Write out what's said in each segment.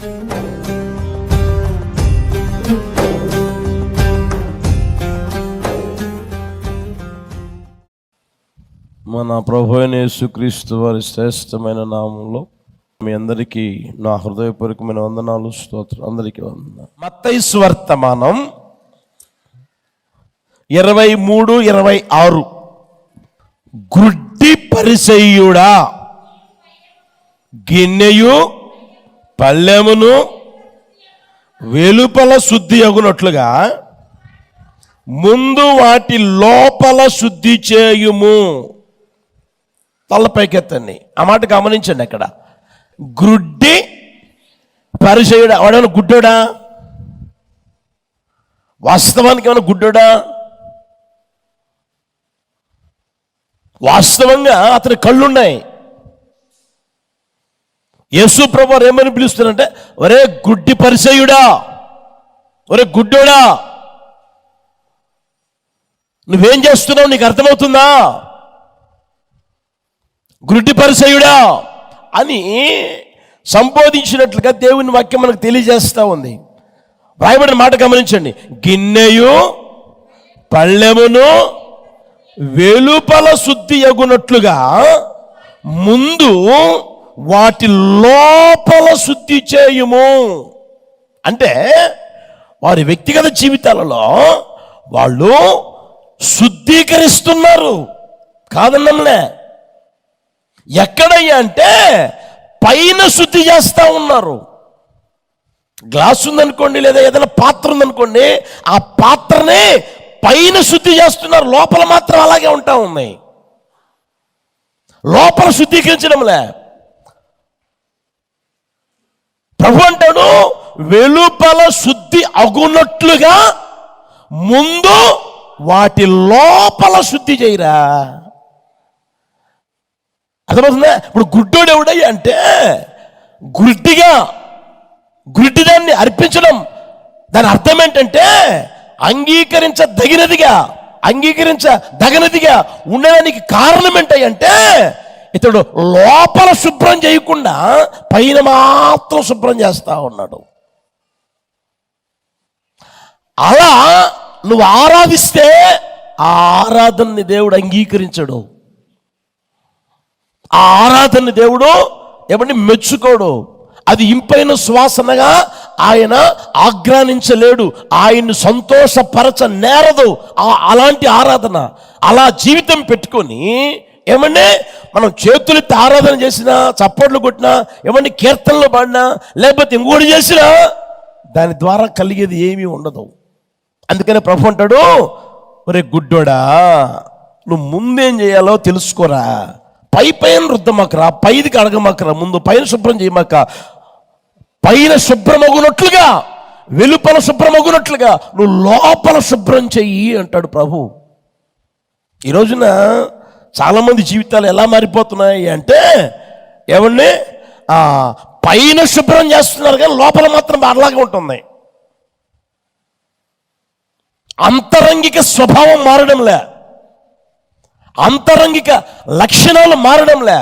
మన ప్రభు యేసుక్రీస్తు వారి శ్రేష్టమైన నామంలో మీ అందరికీ నా హృదయపూర్వకమైన వందనాలు స్తోత్రం అందరికీ వందన మత్తైసు వర్తమానం ఇరవై మూడు ఇరవై ఆరు. గుడ్డి పరిసయ్యుడా గిన్నెయు పళ్ళెమును వెలుపల శుద్ధి అగునట్లుగా ముందు వాటి లోపల శుద్ధి చేయుము. తలపైకెత్తండి ఆ మాట గమనించండి అక్కడ. గ్రుడ్డి పరిచయుడా? వాడేమైనా గుడ్డోడా? వాస్తవానికి ఏమైనా గుడ్డోడా? వాస్తవంగా అతని కళ్ళున్నాయి. యేసు ప్రభు వారు ఏమని పిలుస్తున్నారంటే ఒరే గుడ్డి పరిచయుడా ఒరే గుడ్డోడా నువ్వేం చేస్తున్నావు? నీకు అర్థమవుతుందా? గుడ్డి పరిచయుడా అని సంబోధించినట్లుగా దేవుని వాక్యం మనకు తెలియజేస్తూ ఉంది. రాయబడిన మాట గమనించండి. గిన్నెయు పళ్ళెమును వెలుపల శుద్ధి ఎగునట్లుగా ముందు వాటి లోపల శుద్ధి చేయుము. అంటే వారి వ్యక్తిగత జీవితాలలో వాళ్ళు శుద్ధీకరిస్తున్నారు. కాదన్నంలే ఎక్కడయ్యా అంటే పైన శుద్ధి చేస్తూ ఉన్నారు. గ్లాస్ ఉందనుకోండి లేదా ఏదైనా పాత్ర ఉందనుకోండి ఆ పాత్రనే పైన శుద్ధి చేస్తున్నారు. లోపల మాత్రం అలాగే ఉంటా ఉన్నాయి. లోపల శుద్ధీకరించడంలే ప్రభు అంటాడు వెలుపల శుద్ధి అగునట్లుగా ముందు వాటి లోపల శుద్ధి చేయరా. అర్థమవుతుందా? ఇప్పుడు గుడ్డోడు ఎవడయ్యా అంటే గుడ్డిగా గుడ్డిదాన్ని అర్పించడం. దాని అర్థం ఏంటంటే అంగీకరించదగినదిగా అంగీకరించదగినదిగా ఉండడానికి కారణం ఏంటంటే ఇతడు లోపల శుభ్రం చేయకుండా పైన మాత్రం శుభ్రం చేస్తూ ఉన్నాడు. అలా నువ్వు ఆరాధిస్తే ఆ ఆరాధనని దేవుడు అంగీకరించడు. ఆ ఆరాధనని దేవుడు ఏమంటే మెచ్చుకోడు. అది ఇంపైన సువాసనగా ఆయన ఆగ్రానించలేడు ఆయన్ని సంతోషపరచ నేరదు. ఆ అలాంటి ఆరాధన. అలా జీవితం పెట్టుకొని ఏమంటే మనం చేతులెత్తి ఆరాధన చేసినా చప్పట్లు కొట్టినా ఏమంటే కీర్తనలు పాడినా లేకపోతే ఇంకోటి చేసినా దాని ద్వారా కలిగేది ఏమీ ఉండదు. అందుకనే ప్రభు అంటాడు ఒరే గుడ్డోడా నువ్వు ముందేం చేయాలో తెలుసుకోరా. పై పైన రుద్దమాకరా పైదికి అడగమాకరా ముందు పైన శుభ్రం చేయమాక. పైన శుభ్రమగునట్లుగా వెలుపల శుభ్రమగునట్లుగా నువ్వు లోపల శుభ్రం చెయ్యి అంటాడు ప్రభు. ఈ రోజున చాలామంది జీవితాలు ఎలా మారిపోతున్నాయి అంటే ఏమండి పైన శుభ్రం చేస్తున్నారు కానీ లోపల మాత్రం అలాగే ఉంటుంది. అంతరంగిక స్వభావం మారడంలే. అంతరంగిక లక్షణాలు మారడంలే.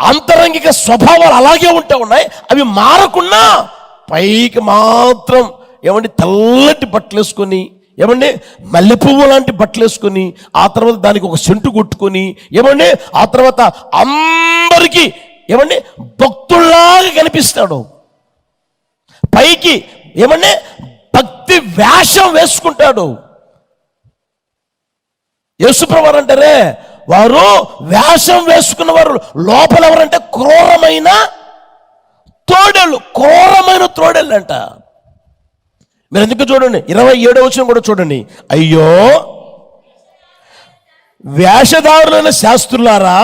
అంతరంగిక స్వభావాలు అలాగే ఉంటే ఉన్నాయి అవి మారకుండా పైకి మాత్రం ఏమంటే తెల్లటి బట్టలు వేసుకొని ఏమండి? మల్లెపువ్వు లాంటి బట్టలు వేసుకొని ఆ తర్వాత దానికి ఒక సెంటు కొట్టుకొని ఏమండి? ఆ తర్వాత అందరికీ ఏమండి? భక్తుల్లాగా కనిపిస్తాడు. పైకి ఏమండి? భక్తి వేషం వేసుకుంటాడు. యేసుప్రవారు అంటారే వారు వేషం వేసుకున్న వారు లోపల ఎవరంటే క్రూరమైన తోడేళ్ళు క్రూరమైన తోడేళ్ళు అంట మీరు ఎందుకు చూడండి? ఇరవై ఏడో వచ్చిన కూడా చూడండి. అయ్యో! వేషధారులైన శాస్త్రులారా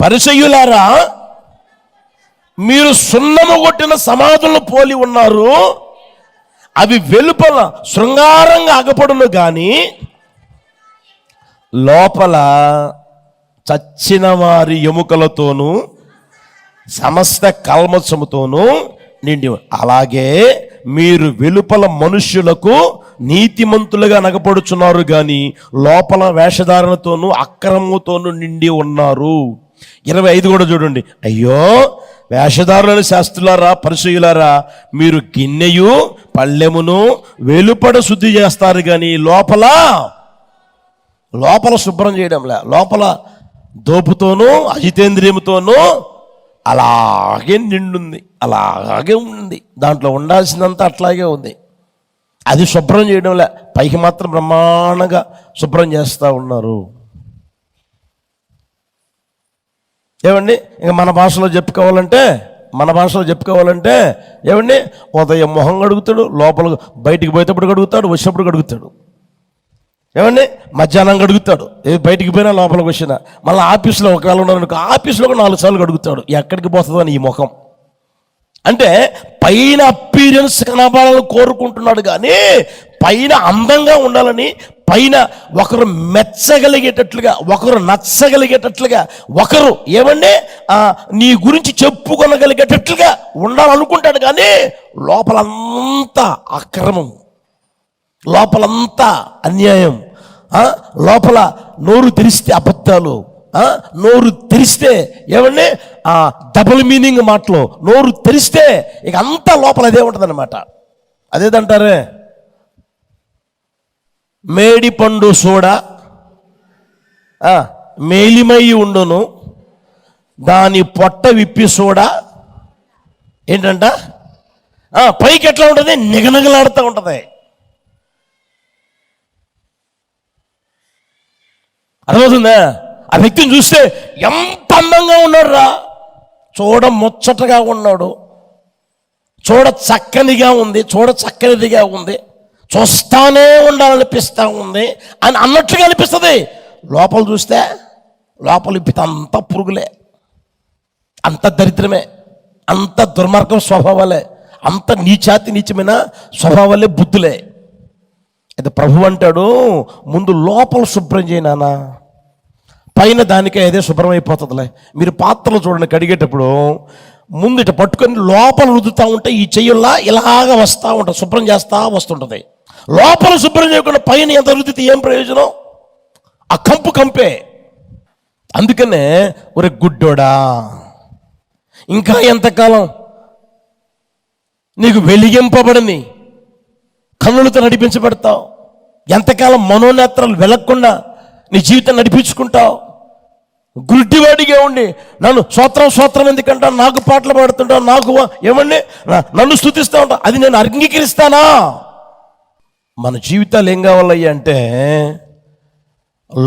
పరిచయులారా మీరు సున్నము కొట్టిన సమాధులను పోలి ఉన్నారు. అవి వెలుపల శృంగారంగా అగపడును కానీ లోపల చచ్చిన వారి ఎముకలతోనూ సమస్త కల్మసముతోనూ నిండి అలాగే మీరు వెలుపల మనుష్యులకు నీతిమంతులుగా నగపడుచున్నారు కానీ లోపల వేషధారణతోనూ అక్రమముతోనూ నిండి ఉన్నారు. ఇరవై ఐదు కూడా చూడండి. అయ్యో వేషధారులను శాస్త్రులారా పరిచయులారా మీరు గిన్నెయు పళ్ళెమును వెలుపడ శుద్ధి చేస్తారు కానీ లోపల లోపల శుభ్రం చేయడంలే. లోపల దోపుతోనూ అజితేంద్రియముతోనూ అలాగే నిండుంది అలాగే ఉంది. దాంట్లో ఉండాల్సిందంతా అట్లాగే ఉంది. అది శుభ్రం చేయడంలే. పైకి మాత్రం బ్రహ్మాండంగా శుభ్రం చేస్తూ ఉన్నారు. ఏమండి? ఇంకా మన భాషలో చెప్పుకోవాలంటే మన భాషలో చెప్పుకోవాలంటే ఏమండి? ఉదయం మొహం కడుగుతాడు లోపల బయటికి పోయేటప్పుడు కడుగుతాడు వచ్చినప్పుడు కడుగుతాడు. ఏమండి? మధ్యాహ్నం గడుగుతాడు. ఏ బయటికి పోయినా లోపలికి వచ్చినా. మళ్ళీ ఆఫీస్లో ఒకవేళ ఉన్నాడు ఆఫీస్లో కూడా నాలుగు సార్లు గడుగుతాడు. ఎక్కడికి పోతుందో అని ఈ ముఖం. అంటే పైన అపీరియన్స్ కనబడాలని కోరుకుంటున్నాడు కానీ పైన అందంగా ఉండాలని పైన ఒకరు మెచ్చగలిగేటట్లుగా ఒకరు నచ్చగలిగేటట్లుగా ఒకరు ఏమండి? నీ గురించి చెప్పుకొనగలిగేటట్లుగా ఉండాలనుకుంటాడు కానీ లోపలంతా అక్రమం. లోపలంతా అన్యాయం. లోపల నోరు తెరిస్తే అబద్ధాలు. నోరు తెరిస్తే ఏమండి? ఆ డబుల్ మీనింగ్ మాటలు. నోరు తెరిస్తే ఇక అంతా లోపల అదే ఉంటుందన్నమాట. అదేదంటారే? మేడి పండు సోడ మేలిమయ్యి ఉండును. దాని పొట్ట విప్పి సోడ. ఏంటంట? పైకి ఎట్లా ఉంటుంది? నిగనగలాడుతూ ఉంటుంది. అర్థమవుతుందా? ఆ వ్యక్తిని చూస్తే ఎంత అందంగా ఉన్నాడు రా చూడ ముచ్చటగా ఉన్నాడు. చూడ చక్కనిగా ఉంది. చూడ చక్కనిదిగా ఉంది. చూస్తానే ఉండాలనిపిస్తా ఉంది అని అన్నట్లుగా అనిపిస్తుంది. లోపల చూస్తే లోపల అంత పురుగులే. అంత దరిద్రమే. అంత దుర్మార్గం స్వభావాలే. అంత నీచాతి నీచమైన స్వభావాలే బుద్ధులే. అయితే ప్రభు అంటాడు ముందు లోపల శుభ్రం చేయనానా పైన దానికే అదే శుభ్రం అయిపోతుందిలే మీరు పాత్రలు చూడండి కడిగేటప్పుడు ముందు ఇట పట్టుకొని లోపల రుద్దుతూ ఉంటే ఈ చెయ్యుల్లా ఇలాగ వస్తూ ఉంటుంది శుభ్రం చేస్తూ వస్తుంటుంది. లోపల శుభ్రం చేయకుండా పైన ఎంత రుద్దితే ఏం ప్రయోజనం? ఆ కంపు కంపే. అందుకనే ఒరే గుడ్డోడా ఇంకా ఎంతకాలం? నీకు వెలిగింపబడని కన్నులతో నడిపించబడతావు. ఎంతకాలం మనోనేత్రాలు వెలగకుండా నీ జీవితం నడిపించుకుంటావు. గుడ్డివాడిగా ఉండి నన్ను స్వత్రం స్వత్రం ఎందుకంటా నాకు పాటలు పాడుతుంటావు నాకు ఏమండి? నన్ను స్థుతిస్తూ ఉంటావు అది నేను అంగీకరిస్తానా? మన జీవితాలు ఏం కావాలయ్యా అంటే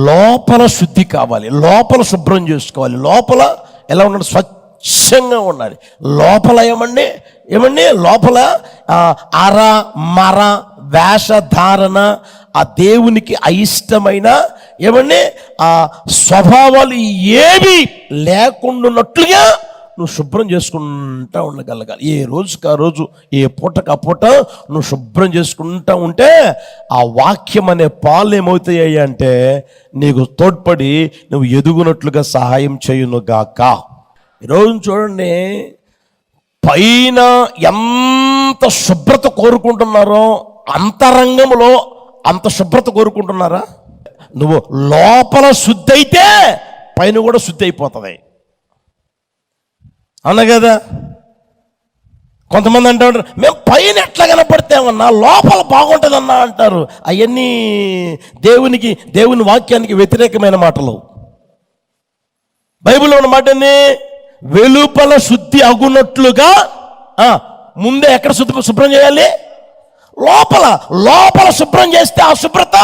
లోపల శుద్ధి కావాలి లోపల శుభ్రం చేసుకోవాలి లోపల ఎలా ఉండాలి? స్వచ్ఛంగా ఉండాలి. లోపల ఏమండి? ఏమండి? లోపల అర మర వేషధారణ ఆ దేవునికి అయిష్టమైన ఏమండి? ఆ స్వభావాలు ఏవి లేకుండాన్నట్లుగా నువ్వు శుభ్రం చేసుకుంటా ఉండగలగాలి. ఏ రోజుకి ఆ రోజు ఏ పూటకు ఆ పూట నువ్వు శుభ్రం చేసుకుంటా ఉంటే ఆ వాక్యం అనే పాలు ఏమవుతాయి అంటే నీకు తోడ్పడి నువ్వు ఎదుగునట్లుగా సహాయం చేయునుగాక ఈరోజు చూడండి పైన ఎంత శుభ్రత కోరుకుంటున్నారో అంతరంగంలో అంత శుభ్రత కోరుకుంటున్నారా? నువ్వు లోపల శుద్ధి అయితే పైన కూడా శుద్ధి అయిపోతుంది అన్న కదా? కొంతమంది అంటూ ఉంటారు మేము పైన ఎట్లా కనపడితేమన్నా లోపల బాగుంటుందన్నా అంటారు. అవన్నీ దేవునికి దేవుని వాక్యానికి వ్యతిరేకమైన మాటలు. బైబిల్లో ఉన్న మాటని వెలుపల శుద్ధి అగునట్లుగా ముందే ఎక్కడ శుద్ధి శుభ్రం చేయాలి? లోపల లోపల శుభ్రం చేస్తే ఆ శుభ్రత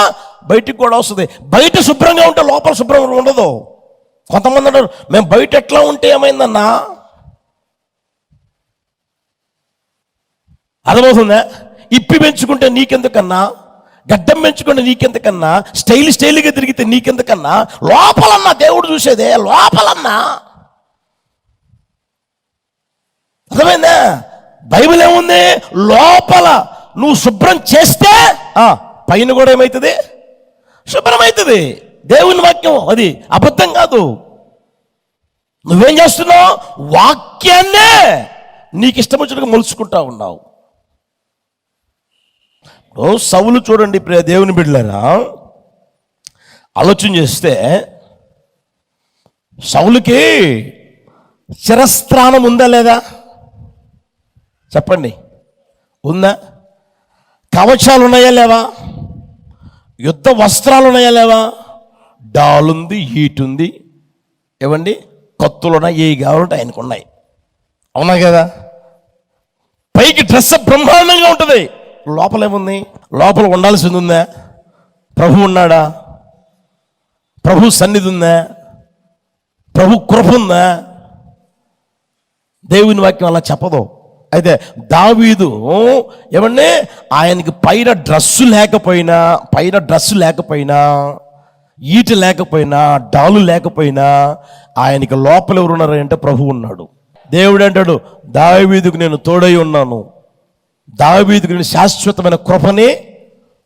బయటికి కూడా వస్తుంది. బయట శుభ్రంగా ఉంటే లోపల శుభ్రం ఉండదు. కొంతమంది అంటారు మేము బయట ఎట్లా ఉంటే ఏమైందన్నా? అర్థమవుతుందా? ఇప్పి పెంచుకుంటే నీకెందుకన్నా? గడ్డం పెంచుకుంటే నీకెందుకన్నా? స్టైల్ స్టైల్గా తిరిగితే నీకెందుకన్నా? లోపలన్నా దేవుడు చూసేదే లోపలన్నా. అర్థమైందా? బైబిల్ ఏముంది? లోపల. నువ్వు శుభ్రం చేస్తే పైన కూడా ఏమవుతుంది శుభ్రమవుతుంది. దేవుని వాక్యం అది అబద్ధం కాదు. నువ్వేం చేస్తున్నావు? వాక్యాన్నే నీకు ఇష్టం వచ్చినట్టుగా మలుచుకుంటా ఉన్నావు. ఇప్పుడు సవులు చూడండి ప్రియ దేవుని బిడ్డలరా. ఆలోచన చేస్తే సౌలుకి చిరస్త్రాణం ఉందా లేదా? చెప్పండి. ఉందా? కవచాలు ఉన్నాయా లేవా? యుద్ధ వస్త్రాలు ఉన్నాయా లేవా? డాలుంది హీట్ ఉంది ఇవ్వండి కత్తులు ఉన్నాయి ఏ కావాలంటే ఆయనకు ఉన్నాయి అవునా కదా? పైకి డ్రెస్ బ్రహ్మాండంగా ఉంటుంది. లోపల ఏముంది లోపల ఉండాల్సింది ఉందా ప్రభు ఉన్నాడా? ప్రభు సన్నిధి ఉందా ప్రభు కృప ఉందా? దేవుని వాక్యం అలా చెప్పదు. అయితే దావీదు ఏమండి ఆయనకి పైన డ్రస్సు లేకపోయినా పైన డ్రస్సు లేకపోయినా ఈట లేకపోయినా డాలు లేకపోయినా ఆయనకి లోపల ఎవరున్నారు అంటే ప్రభు ఉన్నాడు. దేవుడు అంటాడు దావీదుకు నేను తోడై ఉన్నాను. దావీదుకు నేను శాశ్వతమైన కృపని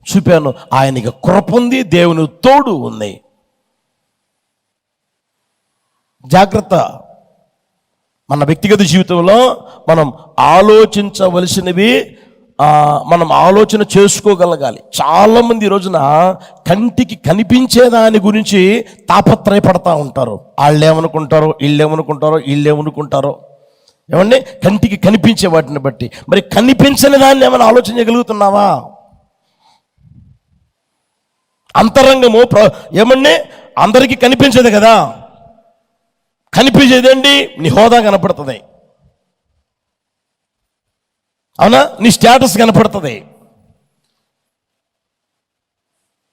చూపాను. ఆయనకి కృప ఉంది దేవుని తోడు ఉంది. జాగ్రత్త. మన వ్యక్తిగత జీవితంలో మనం ఆలోచించవలసినవి మనం ఆలోచన చేసుకోగలగాలి. చాలామంది రోజున కంటికి కనిపించే దాని గురించి తాపత్రయపడతా ఉంటారు. వాళ్ళు ఏమనుకుంటారో వీళ్ళు ఏమనుకుంటారో వీళ్ళు ఏమనుకుంటారో ఏమండి? కంటికి కనిపించే వాటిని బట్టి. మరి కనిపించని దాన్ని ఏమైనా ఆలోచన చేయగలుగుతున్నావా? అంతరంగము ప్ర ఏమండి? అందరికీ కనిపించదు కదా? కనిపించేదండి నీ హోదా కనపడుతుంది. అవునా? నీ స్టేటస్ కనపడుతుంది.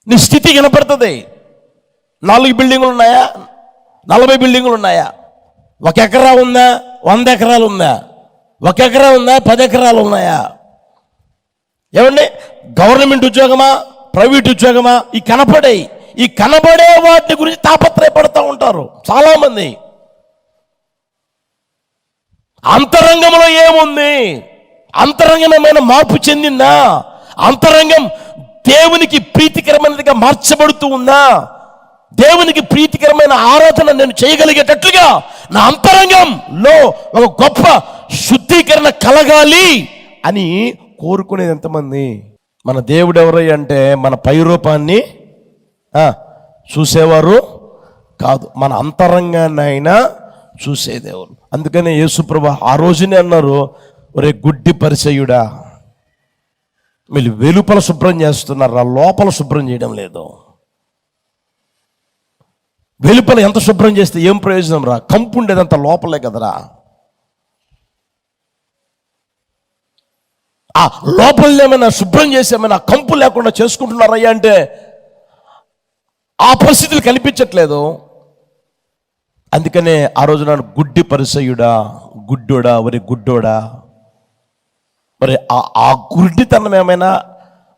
నీ స్థితి కనపడుతుంది. నాలుగు బిల్డింగులు ఉన్నాయా? నలభై బిల్డింగులు ఉన్నాయా? ఒక ఎకరా ఉందా? వంద ఎకరాలు ఉందా? ఒక ఎకరా ఉందా? పది ఎకరాలు ఉన్నాయా? ఏమండి? గవర్నమెంట్ ఉద్యోగమా? ప్రైవేట్ ఉద్యోగమా? ఈ కనపడే ఈ కనబడే వాటి గురించి తాపత్రయపడుతూ ఉంటారు చాలామంది. అంతరంగంలో ఏముంది? అంతరంగమైన మార్పు చెందిందా? అంతరంగం దేవునికి ప్రీతికరమైనదిగా మార్చబడుతూ ఉందా? దేవునికి ప్రీతికరమైన ఆరాధన నేను చేయగలిగేటట్లుగా నా అంతరంగంలో ఒక గొప్ప శుద్ధీకరణ కలగాలి అని కోరుకునేది ఎంతమంది? మన దేవుడు ఎవరై అంటే మన పై రూపాన్ని చూసేవారు కాదు. మన అంతరంగాన్ని అయినా చూసే దేవుడు అందుకనే యేసుప్రభ ఆ రోజునే అన్నారు ఒరే గుడ్డి పరిచయుడా మీరు వెలుపల శుభ్రం చేస్తున్నారా? లోపల శుభ్రం చేయడం లేదు. వెలుపల ఎంత శుభ్రం చేస్తే ఏం ప్రయోజనం రా? కంపు ఉండేదంత లోపలే కదరా. ఆ లోపల ఏమైనా శుభ్రం చేసి ఏమైనా కంపు లేకుండా చేసుకుంటున్నారయ్యా అంటే ఆ పరిస్థితులు కనిపించట్లేదు. అందుకనే ఆ రోజు నాడు గుడ్డి పరిసయుడా గుడ్డోడా మరి గుడ్డోడా. మరి ఆ ఆ గుడ్డితనం ఏమైనా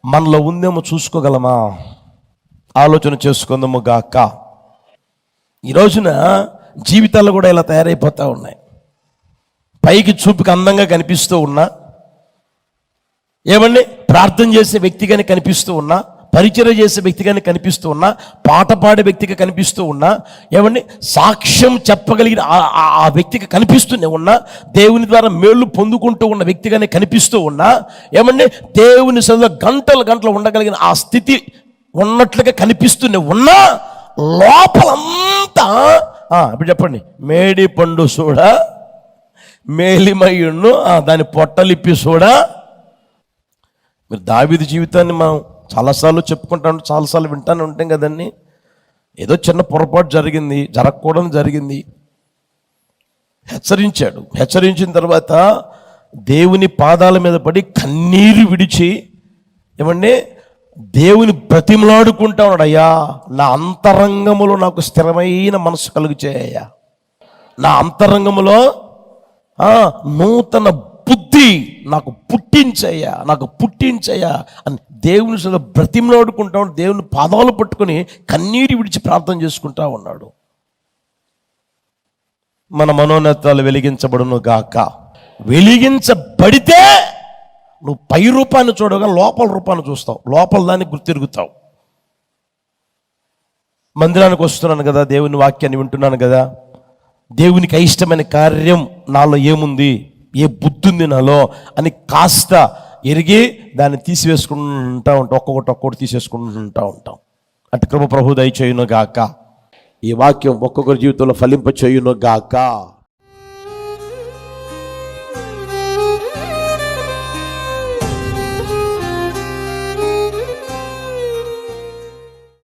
మనలో ఉందేమో చూసుకోగలమా? ఆలోచన చేసుకుందాము గాక. ఈ రోజున జీవితాలు కూడా ఇలా తయారైపోతూ ఉన్నాయి. పైకి చూపుకి అందంగా కనిపిస్తూ ఉన్నా. ఏమండి? ప్రార్థన చేసే వ్యక్తిగానే కనిపిస్తూ ఉన్నా. పరిచయం చేసే వ్యక్తిగానే కనిపిస్తూ ఉన్నా పాట పాడే వ్యక్తిగా కనిపిస్తూ ఉన్నా ఏమండి సాక్ష్యం చెప్పగలిగిన ఆ- ఆ- వ్యక్తిగా కనిపిస్తూనే ఉన్నా దేవుని ద్వారా మేళ్ళు పొందుకుంటూ ఉన్న వ్యక్తిగానే కనిపిస్తూ ఉన్నా ఏమండి దేవుని సదువు గంటలు గంటలు ఉండగలిగిన ఆ స్థితి ఉన్నట్లుగా కనిపిస్తూనే ఉన్నా లోపలంతా ఇప్పుడు చెప్పండి మేడి పండు చూడ మేలిమయ్యును దాని పొట్టలిప్పి చూడ మీరు దావిది జీవితాన్ని మనం చాలాసార్లు చెప్పుకుంటాను చాలాసార్లు వింటానే ఉంటాం కదండి. ఏదో చిన్న పొరపాటు జరిగింది జరగకూడదు జరిగింది. హెచ్చరించాడు. హెచ్చరించిన తర్వాత దేవుని పాదాల మీద పడి కన్నీరు విడిచి ఏమండి దేవుని బ్రతిమలాడుకుంటా ఉన్నాడు. అయ్యా నా అంతరంగములో నాకు స్థిరమైన మనసు కలుగుచేయ్యా నా అంతరంగములో నూతన బుద్ధి నాకు పుట్టించయ్యా నాకు పుట్టించయ్యా అని దేవుని సదా బ్రతిమలాడుకుంటా ఉన్నాడు. దేవుని పాదాలు పట్టుకొని కన్నీరు విడిచి ప్రార్థన చేసుకుంటా ఉన్నాడు. మన మనోన్నతాలు వెలిగించబడును గాక. వెలిగించబడితే నువ్వు పై రూపాన్ని చూడగా లోపల రూపాన్ని చూస్తావు లోపల దాన్ని గుర్తిరుగుతావు. మందిరానికి వస్తున్నాను కదా దేవుని వాక్యాన్ని వింటున్నాను కదా. దేవునికి అయిష్టమైన కార్యం నాలో ఏముంది? ఏ బుద్ధి ఉంది నాలో అని కాస్త ఎరిగి దాన్ని తీసివేసుకుంటా ఉంటాం. ఒక్కొక్కటి ఒక్కొక్కటి తీసేసుకుంటా ఉంటాం. అటు కృప ప్రభు దయచేయును గాక ఈ వాక్యం ఒక్కొక్కరి జీవితంలో ఫలింప చేయును గాక